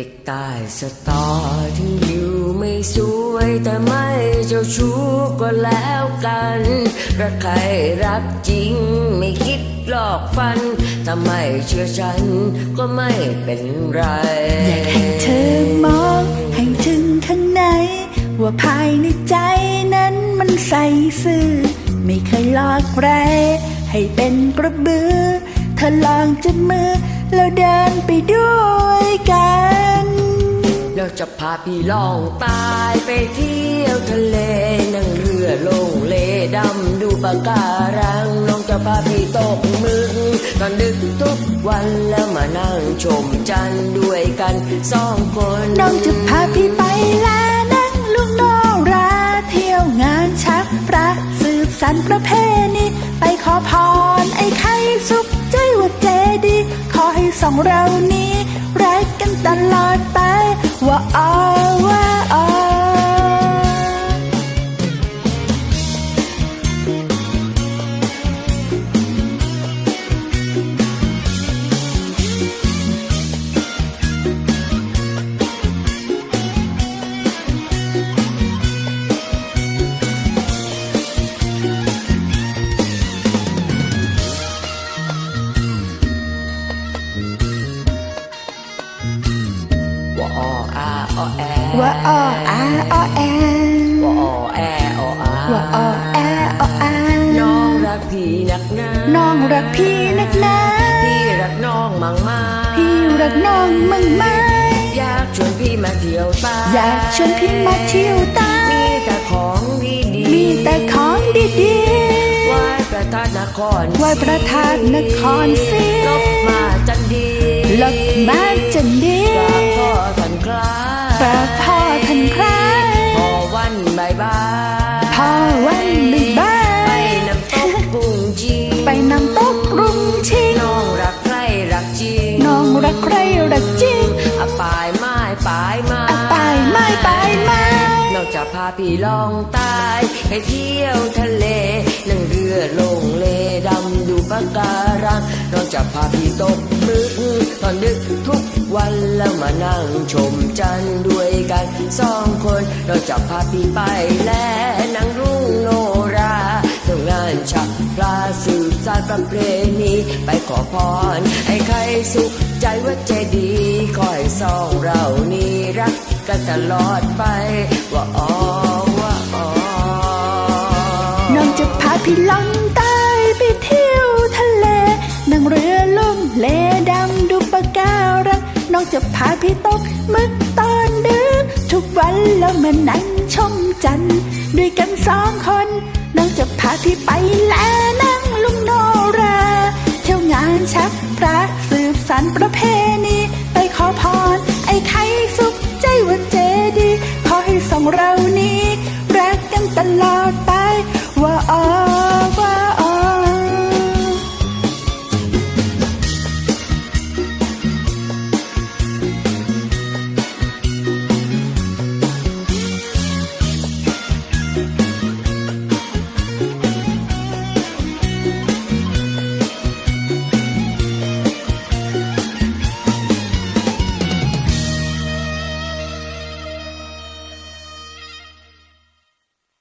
เด็กใต้สตอถึงอยู่ไม่สวยแต่ไม่เจ้าชู้ก็แล้วกันรักใครรักจริงไม่คิดหลอกฟันถ้าไม่เชื่อฉันก็ไม่เป็นไร อยากให้เธอมองให้ถึงข้างใน ว่าภายในใจนั้นมันใสซื่อ ไม่เคยหลอกใครให้เป็นกระบือเธอลองจับมือแล้วเดินไปด้วยกัน จะพาพี่ล่องตายไปเที่ยวทะเลนั่งเรือลงเลดำดูปะการังน้องจะพาพี่ตกมึกตอนดึกทุกวันแล้วมานั่งชมจันทร์ด้วยกันสองคนน้องจะพาพี่ไปลานั่งลุงโนราเที่ยวงานชักพระสืบสันประเพณีไปขอพรไอ้ไข่สุขใจว่าเจดีขอให้สองเรานี้รั ว่าอ๋อว่าอ๋อว่า ออาออแอว่าอ๋ออาอ๋อแอว่าอแอออาว่าออแออ๋ออาน้องรักพี่นักหนาน้องรักพี่นักหนาพี่รักน้องมั่งมาพี่รักน้องมั่งไหมอยากชวนพี่มาเที่ยวใตาอยากชวนพี่มาเที่ยวใตามีแต่ของดีๆมีแต่ของดีไหว้พระธาตุนครไหว้พระธาตุนครศรีลบมาจันดีลดมา พาพี่ลองตายไปเที่ยวทะเล นั่งเรือลงเลดำดูปะการังนอกจากพาพี่ตกมึกตอนดึกทุกวันแล้วมานั่งชมจันด้วยกันสองคนนอกจากพาพี่ไปแลนั่งรุ่งโนราที่ยวงานฉักพลาสืบสานประเพณีไปขอพรให้ใครสุขใจว่าเจดีคอยสองเรานี้รักกันตลอดไปว่าอ๋อว่าอ๋อ น้องจะพาพี่ล่องใต้ไปเที่ยวทะเล นั่งเรือล่มเลดำดูปะการัง น้องจะพาพี่ตกมึกตอนดึกทุกวันแล้วมานั่งชมจันทร์ด้วยกันสองคน น้องจะพาพี่ไปแลนั่งลุงโนรา เที่ยวงานชักพระสืบสานประเพณีไปขอพรไอ้ไข่สุขใจว่าเจดีย์ขอให้สองเรานี้